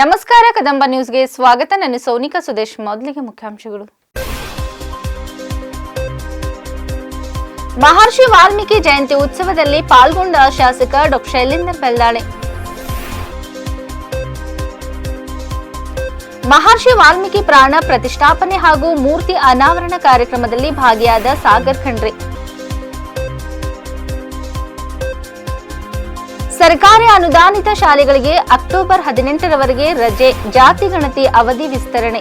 ನಮಸ್ಕಾರ, ಕದಂಬ ನ್ಯೂಸ್ಗೆ ಸ್ವಾಗತ. ನಾನು ಸೋನಿಕಾ ಸುದೇಶ್, ಮೊದಲಿಗೆ ಮುಖ್ಯಾಂಶಗಳು. ಮಹರ್ಷಿ ವಾಲ್ಮೀಕಿ ಜಯಂತಿ ಉತ್ಸವದಲ್ಲಿ ಪಾಲ್ಗೊಂಡ ಶಾಸಕ ಡಾ. ಶೈಲೇಂದ್ರ ಬೆಲ್ದಾಳೆ ಮಹರ್ಷಿ ವಾಲ್ಮೀಕಿ ಪ್ರಾಣ ಪ್ರತಿಷ್ಠಾಪನೆ ಹಾಗೂ ಮೂರ್ತಿ ಅನಾವರಣ ಕಾರ್ಯಕ್ರಮದಲ್ಲಿ ಭಾಗಿಯಾದ ಸಾಗರ್ ಖಂಡ್ರೆ. ಸರ್ಕಾರಿ ಅನುದಾನಿತ ಶಾಲೆಗಳಿಗೆ ಅಕ್ಟೋಬರ್ ಹದಿನೆಂಟರವರೆಗೆ ರಜೆ, ಜಾತಿ ಗಣತಿ, ಅವಧಿ ವಿಸ್ತರಣೆ.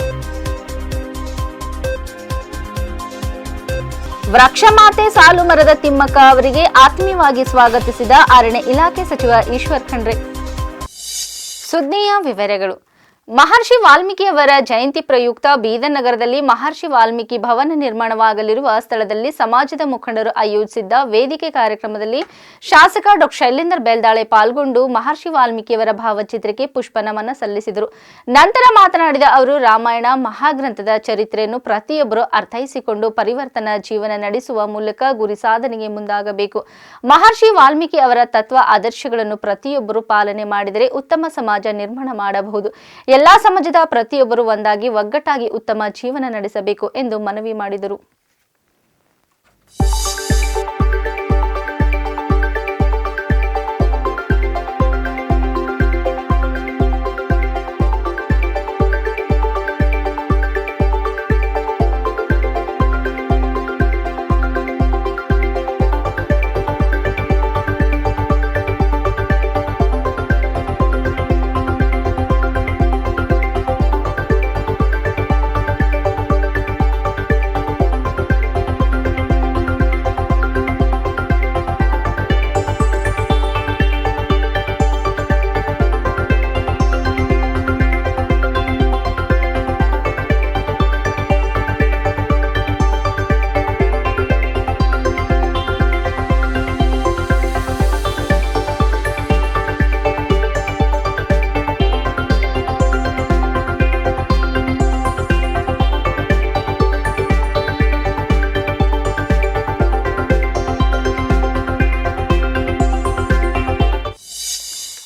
ವೃಕ್ಷಮಾತೆ ಸಾಲು ಮರದ ತಿಮ್ಮಕ್ಕ ಅವರಿಗೆ ಆತ್ಮೀಯವಾಗಿ ಸ್ವಾಗತಿಸಿದ ಅರಣ್ಯ ಇಲಾಖೆ ಸಚಿವ ಈಶ್ವರ್ ಖಂಡ್ರೆ. ಸುದ್ದಿಯ ವಿವರಗಳು. ಮಹರ್ಷಿ ವಾಲ್ಮೀಕಿಯವರ ಜಯಂತಿ ಪ್ರಯುಕ್ತ ಬೀದರ್ ನಗರದಲ್ಲಿ ಮಹರ್ಷಿ ವಾಲ್ಮೀಕಿ ಭವನ ನಿರ್ಮಾಣವಾಗಲಿರುವ ಸ್ಥಳದಲ್ಲಿ ಸಮಾಜದ ಮುಖಂಡರು ಆಯೋಜಿಸಿದ್ದ ವೇದಿಕೆ ಕಾರ್ಯಕ್ರಮದಲ್ಲಿ ಶಾಸಕ ಡಾ. ಶೈಲೇಂದರ್ ಬೆಲ್ದಾಳೆ ಪಾಲ್ಗೊಂಡು ಮಹರ್ಷಿ ವಾಲ್ಮೀಕಿಯವರ ಭಾವಚಿತ್ರಕ್ಕೆ ಪುಷ್ಪ ನಮನ ಸಲ್ಲಿಸಿದರು. ನಂತರ ಮಾತನಾಡಿದ ಅವರು, ರಾಮಾಯಣ ಮಹಾಗ್ರಂಥದ ಚರಿತ್ರೆಯನ್ನು ಪ್ರತಿಯೊಬ್ಬರು ಅರ್ಥೈಸಿಕೊಂಡು ಪರಿವರ್ತನಾ ಜೀವನ ನಡೆಸುವ ಮೂಲಕ ಗುರಿ ಸಾಧನೆಗೆ ಮುಂದಾಗಬೇಕು. ಮಹರ್ಷಿ ವಾಲ್ಮೀಕಿ ಅವರ ತತ್ವ ಆದರ್ಶಗಳನ್ನು ಪ್ರತಿಯೊಬ್ಬರು ಪಾಲನೆ ಮಾಡಿದರೆ ಉತ್ತಮ ಸಮಾಜ ನಿರ್ಮಾಣ ಮಾಡಬಹುದು. ಎಲ್ಲಾ ಸಮಾಜದ ಪ್ರತಿಯೊಬ್ಬರು ಒಂದಾಗಿ ಒಗ್ಗಟ್ಟಾಗಿ ಉತ್ತಮ ಜೀವನ ನಡೆಸಬೇಕು ಎಂದು ಮನವಿ ಮಾಡಿದರು.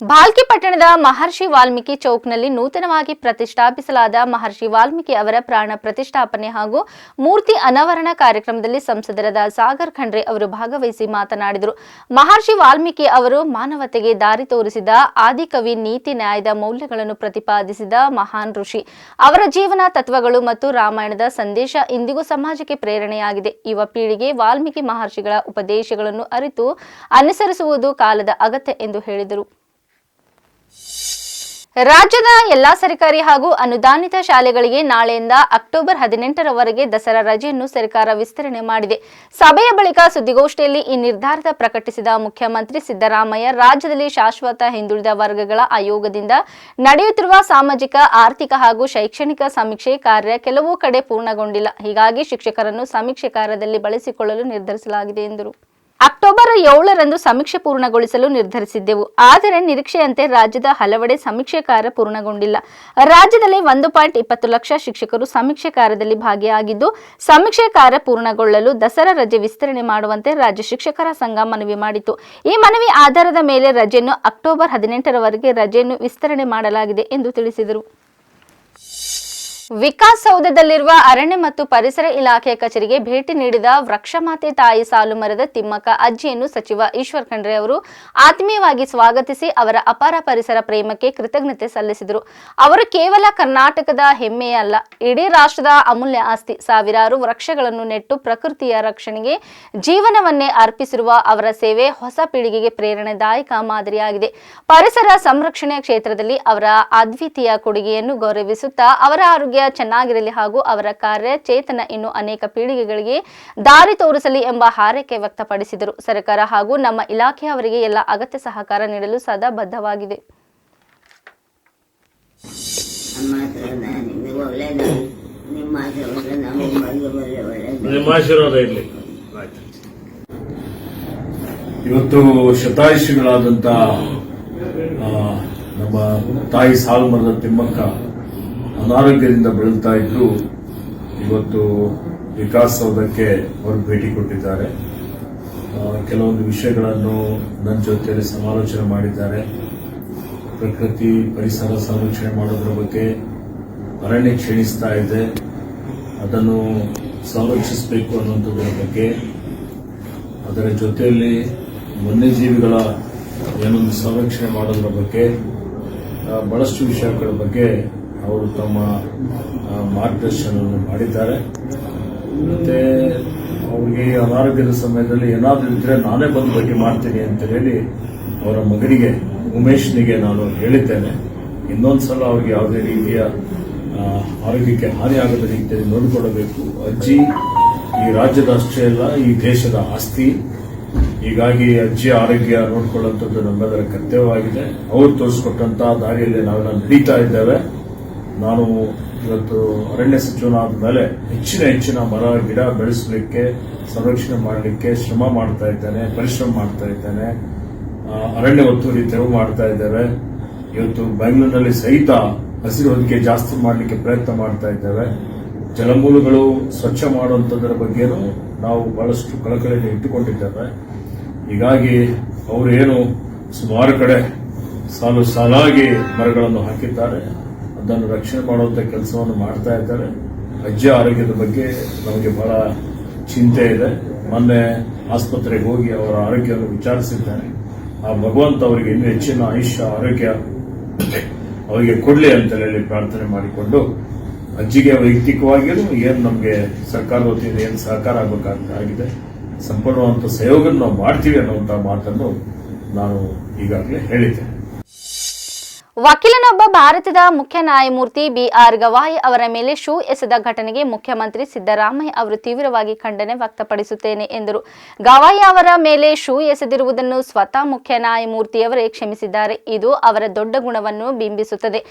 ಭಾಲ್ಕಿ ಪಟ್ಟಣದ ಮಹರ್ಷಿ ವಾಲ್ಮೀಕಿ ಚೌಕ್ನಲ್ಲಿ ನೂತನವಾಗಿ ಪ್ರತಿಷ್ಠಾಪಿಸಲಾದ ಮಹರ್ಷಿ ವಾಲ್ಮೀಕಿ ಅವರ ಪ್ರಾಣ ಪ್ರತಿಷ್ಠಾಪನೆ ಹಾಗೂ ಮೂರ್ತಿ ಅನಾವರಣ ಕಾರ್ಯಕ್ರಮದಲ್ಲಿ ಸಂಸದರಾದ ಸಾಗರ್ ಖಂಡ್ರೆ ಅವರು ಭಾಗವಹಿಸಿ ಮಾತನಾಡಿದರು. ಮಹರ್ಷಿ ವಾಲ್ಮೀಕಿ ಅವರು ಮಾನವತೆಗೆ ದಾರಿ ತೋರಿಸಿದ ಆದಿಕವಿ ನೀತಿ ನ್ಯಾಯದ ಮೌಲ್ಯಗಳನ್ನು ಪ್ರತಿಪಾದಿಸಿದ ಮಹಾನ್ ಋಷಿ. ಅವರ ಜೀವನ ತತ್ವಗಳು ಮತ್ತು ರಾಮಾಯಣದ ಸಂದೇಶ ಇಂದಿಗೂ ಸಮಾಜಕ್ಕೆ ಪ್ರೇರಣೆಯಾಗಿದೆ. ಯುವ ಪೀಳಿಗೆ ವಾಲ್ಮೀಕಿ ಮಹರ್ಷಿಗಳ ಉಪದೇಶಗಳನ್ನು ಅರಿತು ಅನುಸರಿಸುವುದು ಕಾಲದ ಅಗತ್ಯ ಎಂದು ಹೇಳಿದರು. ರಾಜ್ಯದ ಎಲ್ಲಾ ಸರ್ಕಾರಿ ಹಾಗೂ ಅನುದಾನಿತ ಶಾಲೆಗಳಿಗೆ ನಾಳೆಯಿಂದ ಅಕ್ಟೋಬರ್ ಹದಿನೆಂಟರವರೆಗೆ ದಸರಾ ರಜೆಯನ್ನು ಸರ್ಕಾರ ವಿಸ್ತರಣೆ ಮಾಡಿದೆ. ಸಭೆಯ ಬಳಿಕ ಸುದ್ದಿಗೋಷ್ಠಿಯಲ್ಲಿ ಈ ನಿರ್ಧಾರದ ಪ್ರಕಟಿಸಿದ ಮುಖ್ಯಮಂತ್ರಿ ಸಿದ್ದರಾಮಯ್ಯ, ರಾಜ್ಯದಲ್ಲಿ ಶಾಶ್ವತ ಹಿಂದುಳಿದ ವರ್ಗಗಳ ಆಯೋಗದಿಂದ ನಡೆಯುತ್ತಿರುವ ಸಾಮಾಜಿಕ, ಆರ್ಥಿಕ ಹಾಗೂ ಶೈಕ್ಷಣಿಕ ಸಮೀಕ್ಷೆ ಕಾರ್ಯ ಕೆಲವು ಕಡೆ ಪೂರ್ಣಗೊಂಡಿಲ್ಲ. ಹೀಗಾಗಿ ಶಿಕ್ಷಕರನ್ನು ಸಮೀಕ್ಷೆ ಕಾರ್ಯದಲ್ಲಿ ಬಳಸಿಕೊಳ್ಳಲು ನಿರ್ಧರಿಸಲಾಗಿದೆ ಎಂದರು. ಅಕ್ಟೋಬರ್ ಏಳರಂದು ಸಮೀಕ್ಷೆ ಪೂರ್ಣಗೊಳಿಸಲು ನಿರ್ಧರಿಸಿದ್ದೆವು. ಆದರೆ ನಿರೀಕ್ಷೆಯಂತೆ ರಾಜ್ಯದ ಹಲವೆಡೆ ಸಮೀಕ್ಷೆ ಕಾರ್ಯ ಪೂರ್ಣಗೊಂಡಿಲ್ಲ. ರಾಜ್ಯದಲ್ಲಿ ಒಂದು ಪಾಯಿಂಟ್ ಇಪ್ಪತ್ತು ಲಕ್ಷ ಶಿಕ್ಷಕರು ಸಮೀಕ್ಷೆ ಕಾರ್ಯದಲ್ಲಿ ಭಾಗಿಯಾಗಿದ್ದು, ಸಮೀಕ್ಷೆ ಕಾರ್ಯ ಪೂರ್ಣಗೊಳ್ಳಲು ದಸರಾ ರಜೆ ವಿಸ್ತರಣೆ ಮಾಡುವಂತೆ ರಾಜ್ಯ ಶಿಕ್ಷಕರ ಸಂಘ ಮನವಿ ಮಾಡಿತು ಈ ಮನವಿ ಆಧಾರದ ಮೇಲೆ ರಜೆಯನ್ನು ಅಕ್ಟೋಬರ್ ಹದಿನೆಂಟರವರೆಗೆ ರಜೆಯನ್ನು ವಿಸ್ತರಣೆ ಮಾಡಲಾಗಿದೆ ಎಂದು ತಿಳಿಸಿದರು. ವಿಕಾಸಸೌಧದಲ್ಲಿರುವ ಅರಣ್ಯ ಮತ್ತು ಪರಿಸರ ಇಲಾಖೆ ಕಚೇರಿಗೆ ಭೇಟಿ ನೀಡಿದ ವೃಕ್ಷಮಾತೆ ತಾಯಿ ಸಾಲು ಮರದ ತಿಮ್ಮಕ್ಕ ಅಜ್ಜಿಯನ್ನು ಸಚಿವ ಈಶ್ವರ್ ಖಂಡ್ರೆ ಅವರು ಆತ್ಮೀಯವಾಗಿ ಸ್ವಾಗತಿಸಿ ಅವರ ಅಪಾರ ಪರಿಸರ ಪ್ರೇಮಕ್ಕೆ ಕೃತಜ್ಞತೆ ಸಲ್ಲಿಸಿದರು. ಅವರು ಕೇವಲ ಕರ್ನಾಟಕದ ಹೆಮ್ಮೆಯೇ ಅಲ್ಲ, ಇಡೀ ರಾಷ್ಟ್ರದ ಅಮೂಲ್ಯ ಆಸ್ತಿ. ಸಾವಿರಾರು ವೃಕ್ಷಗಳನ್ನು ನೆಟ್ಟು ಪ್ರಕೃತಿಯ ರಕ್ಷಣೆಗೆ ಜೀವನವನ್ನೇ ಅರ್ಪಿಸಿರುವ ಅವರ ಸೇವೆ ಹೊಸ ಪೀಳಿಗೆಗೆ ಪ್ರೇರಣೆದಾಯಕ ಮಾದರಿಯಾಗಿದೆ. ಪರಿಸರ ಸಂರಕ್ಷಣೆ ಕ್ಷೇತ್ರದಲ್ಲಿ ಅವರ ಅದ್ವಿತೀಯ ಕೊಡುಗೆಯನ್ನು ಗೌರವಿಸುತ್ತಾ ಅವರ ಆರೋಗ್ಯ ಚೆನ್ನಾಗಿರಲಿ ಹಾಗೂ ಅವರ ಕಾರ್ಯ ಚೇತನ ಇನ್ನು ಅನೇಕ ಪೀಳಿಗೆಗಳಿಗೆ ದಾರಿ ತೋರಿಸಲಿ ಎಂಬ ಹಾರೈಕೆ ವ್ಯಕ್ತಪಡಿಸಿದರು. ಸರ್ಕಾರ ಹಾಗೂ ನಮ್ಮ ಇಲಾಖೆಯವರಿಗೆ ಎಲ್ಲ ಅಗತ್ಯ ಸಹಕಾರ ನೀಡಲು ಸದಾ ಬದ್ಧವಾಗಿದೆ. ಇವತ್ತು ಶತಾಯುಷಿಗಳಾದಂಥ ನಮ್ಮ ತಾಯಿ ಸಾಲ್ಮರದ ತಿಮ್ಮಕ್ಕ ಅನಾರೋಗ್ಯದಿಂದ ಬಳಲ್ತಾ ಇದ್ದು ಇವತ್ತು ವಿಕಾಸಸೌಧಕ್ಕೆ ಅವರು ಭೇಟಿ ಕೊಟ್ಟಿದ್ದಾರೆ. ಕೆಲವೊಂದು ವಿಷಯಗಳನ್ನು ನನ್ನ ಜೊತೆಯಲ್ಲಿ ಸಮಾಲೋಚನೆ ಮಾಡಿದ್ದಾರೆ. ಪ್ರಕೃತಿ ಪರಿಸರ ಸಂರಕ್ಷಣೆ ಮಾಡೋದ್ರ ಬಗ್ಗೆ ಅರಣ್ಯ ಕ್ಷೀಣಿಸ್ತಾ ಇದೆ. ಅದನ್ನು ಸಂರಕ್ಷಿಸಬೇಕು ಅನ್ನುವಂಥದ್ರ ಬಗ್ಗೆ ಅದರ ಜೊತೆಯಲ್ಲಿ ವನ್ಯಜೀವಿಗಳ ಏನೊಂದು ಸಂರಕ್ಷಣೆ ಮಾಡೋದ್ರ ಬಗ್ಗೆ ಬಹಳಷ್ಟು ವಿಷಯಗಳ ಬಗ್ಗೆ ಅವರು ತಮ್ಮ ಮಾರ್ಗದರ್ಶನವನ್ನು ಮಾಡಿದ್ದಾರೆ. ಮತ್ತೆ ಅವ್ರಿಗೆ ಅನಾರೋಗ್ಯದ ಸಮಯದಲ್ಲಿ ಏನಾದರೂ ಇದ್ರೆ ನಾನೇ ಬಂದು ಬಗ್ಗೆ ಮಾಡ್ತೀನಿ ಅಂತ ಹೇಳಿ ಅವರ ಮಗನಿಗೆ, ಉಮೇಶ್ನಿಗೆ ನಾನು ಹೇಳಿದ್ದೇನೆ. ಇನ್ನೊಂದು ಸಲ ಅವ್ರಿಗೆ ಯಾವುದೇ ರೀತಿಯ ಆರೋಗ್ಯಕ್ಕೆ ಹಾನಿಯಾಗದ ರೀತಿಯಲ್ಲಿ ನೋಡಿಕೊಳ್ಳಬೇಕು. ಅಜ್ಜಿ ಈ ರಾಜ್ಯದ ಅಷ್ಟೇ ಅಲ್ಲ, ಈ ದೇಶದ ಆಸ್ತಿ. ಹೀಗಾಗಿ ಅಜ್ಜಿ ಆರೋಗ್ಯ ನೋಡಿಕೊಳ್ಳುವಂಥದ್ದು ನಮ್ಮೆಲ್ಲರ ಕರ್ತವ್ಯವಾಗಿದೆ. ಅವರು ತೋರಿಸ್ಕೊಟ್ಟಂತಹ ದಾರಿಯಲ್ಲಿ ನಾವೆಲ್ಲ ನಡೀತಾ ಇದ್ದೇವೆ. ನಾನು ಇವತ್ತು ಅರಣ್ಯ ಸಚಿವನಾದ ಮೇಲೆ ಹೆಚ್ಚಿನ ಹೆಚ್ಚಿನ ಮರ, ಗಿಡ ಬೆಳೆಸಲಿಕ್ಕೆ, ಸಂರಕ್ಷಣೆ ಮಾಡಲಿಕ್ಕೆ ಶ್ರಮ ಮಾಡ್ತಾ ಇದ್ದೇನೆ, ಪರಿಶ್ರಮ ಮಾಡ್ತಾ ಇದ್ದೇನೆ. ಅರಣ್ಯ ಒತ್ತುವರಿ ತೆರವು ಮಾಡ್ತಾ ಇದ್ದೇವೆ. ಇವತ್ತು ಬೆಂಗಳೂರಿನಲ್ಲಿ ಸಹಿತ ಹಸಿರು ಹೊದಿಕೆ ಜಾಸ್ತಿ ಮಾಡಲಿಕ್ಕೆ ಪ್ರಯತ್ನ ಮಾಡ್ತಾ ಇದ್ದೇವೆ. ಜಲಮೂಲಗಳು ಸ್ವಚ್ಛ ಮಾಡುವಂಥದ್ರ ಬಗ್ಗೆನೂ ನಾವು ಬಹಳಷ್ಟು ಕಳಕಳಿಯಲ್ಲಿ ಇಟ್ಟುಕೊಂಡಿದ್ದೇವೆ. ಹೀಗಾಗಿ ಅವರು ಏನು ಸುಮಾರು ಕಡೆ ಸಾಲು ಸಾಲಾಗಿ ಮರಗಳನ್ನು ಹಾಕಿದ್ದಾರೆ. ಅದನ್ನು ರಕ್ಷಣೆ ಮಾಡುವಂಥ ಕೆಲಸವನ್ನು ಮಾಡ್ತಾ ಇದ್ದಾರೆ. ಅಜ್ಜ ಆರೋಗ್ಯದ ಬಗ್ಗೆ ನಮಗೆ ಬಹಳ ಚಿಂತೆ ಇದೆ. ಮೊನ್ನೆ ಆಸ್ಪತ್ರೆಗೆ ಹೋಗಿ ಅವರ ಆರೋಗ್ಯವನ್ನು ವಿಚಾರಿಸಿದ್ದಾರೆ. ಆ ಭಗವಂತ ಅವರಿಗೆ ಇನ್ನೂ ಹೆಚ್ಚಿನ ಆಯುಷ್ಯ, ಆರೋಗ್ಯ ಅವರಿಗೆ ಕೊಡಲಿ ಅಂತ ಹೇಳಿ ಪ್ರಾರ್ಥನೆ ಮಾಡಿಕೊಂಡು ಅಜ್ಜಿಗೆ ವೈಯಕ್ತಿಕವಾಗಿಯೂ ಏನು ನಮಗೆ ಸರ್ಕಾರದ ವತಿಯಿಂದ ಏನು ಸಹಕಾರ ಆಗಬೇಕಾಗಿದೆ ಸಂಪೂರ್ಣವಂತ ಸಹಯೋಗವನ್ನು ನಾವು ಮಾಡ್ತೀವಿ ಅನ್ನುವಂಥ ಮಾತನ್ನು ನಾನು ಈಗಾಗಲೇ ಹೇಳಿದ್ದೇನೆ ವಕೀಲನೊಬ್ಬ ಭಾರತದ ಮುಖ್ಯ ನ್ಯಾಯಮೂರ್ತಿ ಬಿಆರ್ ಗವಾಯಿ ಅವರ ಮೇಲೆ ಶೂ ಎಸೆದ ಘಟನೆಗೆ ಮುಖ್ಯಮಂತ್ರಿ ಸಿದ್ದರಾಮಯ್ಯ ಅವರು ತೀವ್ರವಾಗಿ ಖಂಡನೆ ವ್ಯಕ್ತಪಡಿಸುತ್ತೇನೆ ಎಂದರು. ಗವಾಯಿ ಅವರ ಮೇಲೆ ಶೂ ಎಸೆದಿರುವುದನ್ನು ಸ್ವತಃ ಮುಖ್ಯ ನ್ಯಾಯಮೂರ್ತಿಯವರೇ ಕ್ಷಮಿಸಿದ್ದಾರೆ. ಇದು ಅವರ ದೊಡ್ಡ ಗುಣವನ್ನು ಬಿಂಬಿಸುತ್ತದೆ.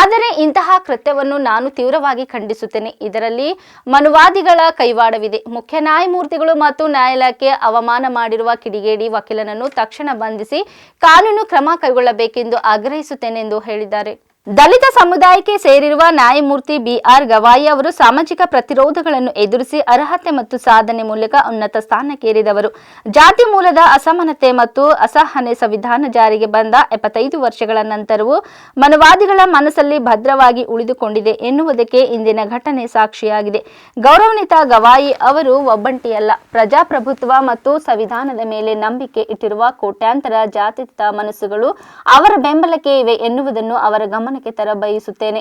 ಆದರೆ ಇಂತಹ ಕೃತ್ಯವನ್ನು ನಾನು ತೀವ್ರವಾಗಿ ಖಂಡಿಸುತ್ತೇನೆ. ಇದರಲ್ಲಿ ಮನುವಾದಿಗಳ ಕೈವಾಡವಿದೆ. ಮುಖ್ಯ ನ್ಯಾಯಮೂರ್ತಿಗಳು ಮತ್ತು ನ್ಯಾಯಾಲಯಕ್ಕೆ ಅವಮಾನ ಮಾಡಿರುವ ಕಿಡಿಗೇಡಿ ವಕೀಲನನ್ನು ತಕ್ಷಣ ಬಂಧಿಸಿ ಕಾನೂನು ಕ್ರಮ ಕೈಗೊಳ್ಳಬೇಕೆಂದು ಆಗ್ರಹಿಸುತ್ತೇನೆ ಹೇಳಿದ್ದಾರೆ. ದಲಿತ ಸಮುದಾಯಕ್ಕೆ ಸೇರಿರುವ ನ್ಯಾಯಮೂರ್ತಿ ಬಿಆರ್ ಗವಾಯಿ ಅವರು ಸಾಮಾಜಿಕ ಪ್ರತಿರೋಧಗಳನ್ನು ಎದುರಿಸಿ ಅರ್ಹತೆ ಮತ್ತು ಸಾಧನೆ ಮೂಲಕ ಉನ್ನತ ಸ್ಥಾನಕ್ಕೇರಿದವರು. ಜಾತಿ ಮೂಲದ ಅಸಮಾನತೆ ಮತ್ತು ಅಸಹನೆ ಸಂವಿಧಾನ ಜಾರಿಗೆ ಬಂದ ಎಪ್ಪತ್ತೈದು ವರ್ಷಗಳ ನಂತರವೂ ಮನವಾದಿಗಳ ಮನಸ್ಸಲ್ಲಿ ಭದ್ರವಾಗಿ ಉಳಿದುಕೊಂಡಿದೆ ಎನ್ನುವುದಕ್ಕೆ ಇಂದಿನ ಘಟನೆ ಸಾಕ್ಷಿಯಾಗಿದೆ. ಗೌರವಾನ್ವಿತ ಗವಾಯಿ ಅವರು ಒಬ್ಬಂಟಿಯಲ್ಲ. ಪ್ರಜಾಪ್ರಭುತ್ವ ಮತ್ತು ಸಂವಿಧಾನದ ಮೇಲೆ ನಂಬಿಕೆ ಇಟ್ಟಿರುವ ಕೋಟ್ಯಾಂತರ ಜಾತ್ಯತೀತ ಮನಸ್ಸುಗಳು ಅವರ ಬೆಂಬಲಕ್ಕೆ ಇವೆ ಎನ್ನುವುದನ್ನು ಅವರ ಗಮನಕ್ಕೆ ತರ ಬಯಸುತ್ತೇನೆ.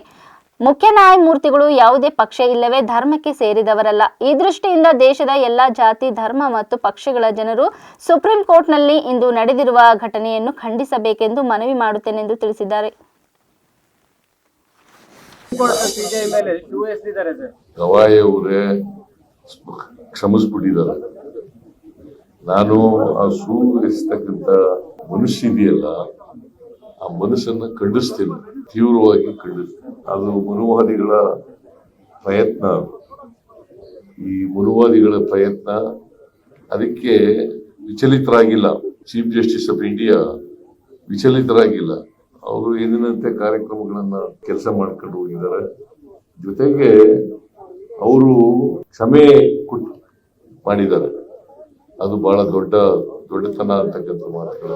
ಮುಖ್ಯ ನ್ಯಾಯಮೂರ್ತಿಗಳು ಯಾವುದೇ ಪಕ್ಷ ಇಲ್ಲವೇ ಧರ್ಮಕ್ಕೆ ಸೇರಿದವರಲ್ಲ. ಈ ದೃಷ್ಟಿಯಿಂದ ದೇಶದ ಎಲ್ಲಾ ಜಾತಿ, ಧರ್ಮ ಮತ್ತು ಪಕ್ಷಗಳ ಜನರು ಸುಪ್ರೀಂ ಕೋರ್ಟ್ನಲ್ಲಿ ಇಂದು ನಡೆದಿರುವ ಘಟನೆಯನ್ನು ಖಂಡಿಸಬೇಕೆಂದು ಮನವಿ ಮಾಡುತ್ತೇನೆ ಎಂದು ತಿಳಿಸಿದ್ದಾರೆ. ಗವಾಯಿ ಅವರೇ ಕ್ಷಮಿಸ್ಬಿಟ್ಟಿದ್ದಾರೆ. ನಾನು ಆ ಮನುಷ್ಯ ಇದೆಯಲ್ಲ, ಆ ಮನುಷ್ಯನ ಖಂಡಿಸ್ತೀನಿ. ತೀವ್ರವಾಗಿ ಕಂಡಿದೆ ಅದು ಮನುವಾದಿಗಳ ಪ್ರಯತ್ನ ಈ ಮನುವಾದಿಗಳ ಪ್ರಯತ್ನ ಅದಕ್ಕೆ ವಿಚಲಿತರಾಗಿಲ್ಲ. ಚೀಫ್ ಜಸ್ಟಿಸ್ ಆಫ್ ಇಂಡಿಯಾ ವಿಚಲಿತರಾಗಿಲ್ಲ. ಅವರು ಏನಿನಂತೆ ಕಾರ್ಯಕ್ರಮಗಳನ್ನ ಕೆಲಸ ಮಾಡ್ಕೊಂಡು ಹೋಗಿದ್ದಾರೆ. ಜೊತೆಗೆ ಅವರು ಕ್ಷಮೆ ಕೊಟ್ಟು ಮಾಡಿದ್ದಾರೆ. ಅದು ಬಹಳ ದೊಡ್ಡ ದೊಡ್ಡತನ ಅಂತಕ್ಕಂಥ ಮಾತುಗಳು